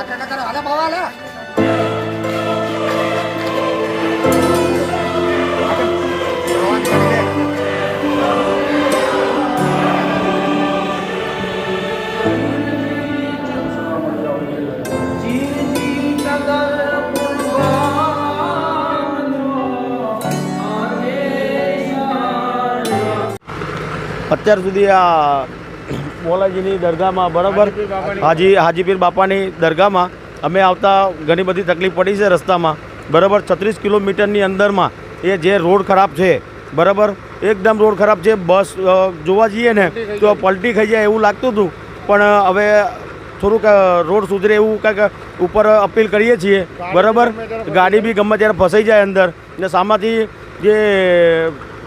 అట్లా కదా అలా పోవాలా અત્યાર સુધી આ મોલાજીની દરગાહમાં, બરાબર? હાજી, હાજીપીર બાપાની દરગાહમાં અમે આવતા ઘણી બધી તકલીફ પડી છે રસ્તામાં. બરાબર, છત્રીસ કિલોમીટરની અંદરમાં એ જે રોડ ખરાબ છે, બરાબર? એકદમ રોડ ખરાબ છે, બસ જોવા જઈએ ને તો પલટી ખાઈ જાય એવું લાગતું હતું. પણ હવે થોડુંક રોડ સુધરે એવું કંઈક ઉપર અપીલ કરીએ છીએ, બરાબર? ગાડી બી ગમે ત્યારે ફસાઈ જાય અંદર. ને સામાથી જે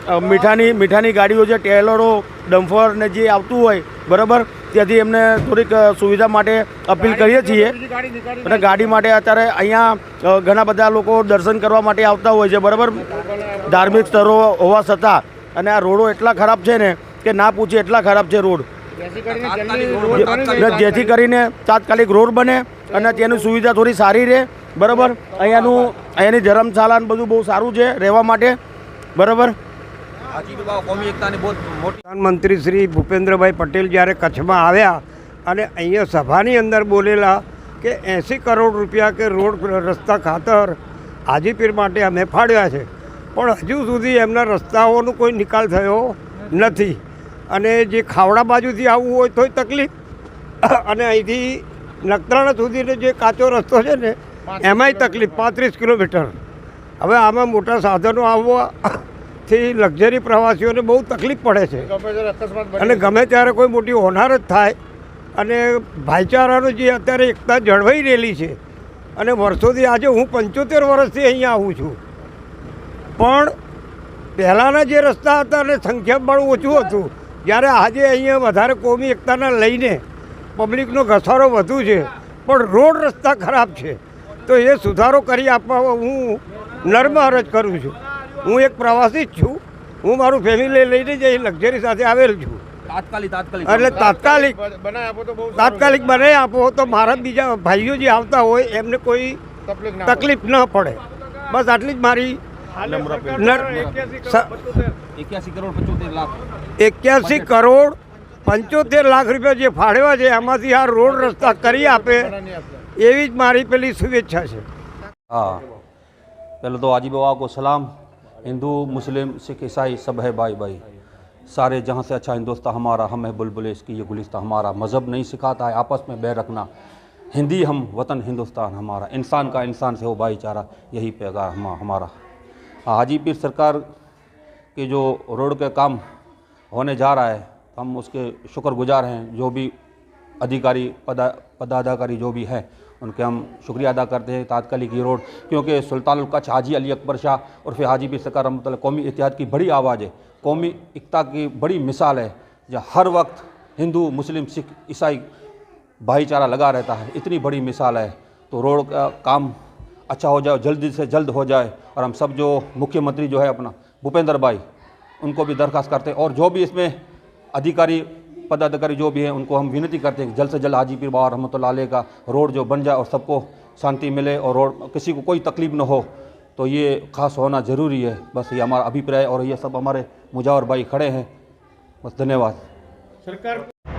મીઠાની મીઠાની ગાડીઓ છે ટેલરો ડમ્ફર ને જે આવતું હોય બરાબર? ત્યાંથી એમને થોડીક સુવિધા માટે અપીલ કરીએ છીએ. અને ગાડી માટે અત્યારે અહીંયા ઘણા બધા લોકો દર્શન કરવા માટે આવતા હોય છે બરાબર? ધાર્મિક સ્થળો હોવા છતાં. અને આ રોડો એટલા ખરાબ છે ને કે ના પૂછે એટલા ખરાબ છે રોડ. જેથી કરીને તાત્કાલિક. રોડ બને અને તેની સુવિધા થોડી સારી રહે બરાબર? અહીંયાનું અહીંયાની ધર્મશાળા બધું બહુ સારું છે રહેવા માટે બરાબર? પ્રધાનમંત્રી શ્રી ભૂપેન્દ્રભાઈ પટેલ જ્યારે કચ્છમાં આવ્યા અને અહીંયા સભાની અંદર બોલેલા કે એંસી કરોડ રૂપિયા કે રોડ રસ્તા ખાતર હાજીપીર માટે અમે ફાળવ્યા છે પણ હજુ સુધી એમના રસ્તાઓનો કોઈ નિકાલ થયો નથી. અને જે ખાવડા બાજુથી આવવું હોય તોય તકલીફ. અને અહીંથી નખત્રાણા સુધીનો જે કાચો રસ્તો છે ને એમાંય તકલીફ પાંત્રીસ કિલોમીટર. હવે આમાં મોટા સાધનો આવવાથી લક્ઝરી પ્રવાસીઓને બહુ તકલીફ પડે છે. અને ગમે ત્યારે કોઈ મોટી હોનાર જ થાય અને ભાઈચારાનો જે અત્યારે એકતા જળવાઈ રહેલી છે અને વર્ષોથી આજે હું પંચોતેર વર્ષથી અહીંયા આવું છું. પણ પહેલાંના જે રસ્તા હતા અને સંખ્યાબળ ઓછું હતું જ્યારે આજે અહીંયા વધારે કોમી એકતાના લઈને પબ્લિકનો ઘસારો વધુ છે પણ રોડ રસ્તા ખરાબ છે. તો એ સુધારો કરી આપવા હું નર્મ અરજ કરું છું. હું એક પ્રવાસી જ છું. હું મારું ફેમિલી લઈને જ લક્ઝરી સાથે આવેલ છું. એટલે તાત્કાલિક તાત્કાલિક બનાવી આપો તો મારા બીજા ભાઈઓ જે આવતા હોય એમને કોઈ તકલીફ ન પડે. બસ આટલી જ મારી એક્યાસી કરોડ પંચોતેર લાખ. રૂપિયા જે ફાળવા છે એમાંથી આ રોડ રસ્તા કરી આપે એવી જ મારી પેલી શુભેચ્છા છે. હા. પહેલાં તો આજીબાબા કો સલામ. हिंदू, मुस्लिम, सिख, ईसाई सब है भाई भाई। सारे जहाँ से अच्छा हिंदुस्तान हमारा, हम है बुलबुल इसकी ये गुलिस्तान हमारा। मज़हब नहीं सिखाता है, आपस में बैर रखना। हिंदी हम, वतन हिंदुस्तान हमारा। इंसान का इंसान से हो भाईचारा, यही पैगाम हम हमारा। हाजी पीर सरकार के जो रोड के काम होने जा रहा है, हम उसके शुक्रगुजार हैं, जो भी अधिकारी, पदा पदाधिकारी जो भी हैं उनके हम शुक्रिया अदा करते हैं तात्कालिक ये रोड, क्योंकि सुल्तान हाजी अली अकबर शाह और फिर हाजी पीर सरकार रहमत कौमी इतिहाद की बड़ी आवाज़ है। कौमी एकता की बड़ी मिसाल है, जहाँ हर वक्त हिंदू, मुस्लिम, सिख, ईसाई भाईचारा लगा रहता है। इतनी बड़ी मिसाल है। तो रोड का काम अच्छा हो जाए, जल्दी से जल्द हो जाए और हम सब जो मुख्यमंत्री जो है अपना, भूपेंद्र भाई, उनको भी दरख्वास्त करते हैं। और जो भी इसमें अधिकारी पदाधिकारी जो भी हैं, उनको हम विनती करते हैं कि जल्द से जल्द हाजी पीर बाबा रहमत का रोड जो बन जाए और सबको शांति मिले और रोड, किसी को कोई तकलीफ़ न हो तो ये खास होना ज़रूरी है। बस ये हमारा अभिप्राय और ये सब हमारे मुजावर भाई खड़े हैं। बस धन्यवाद।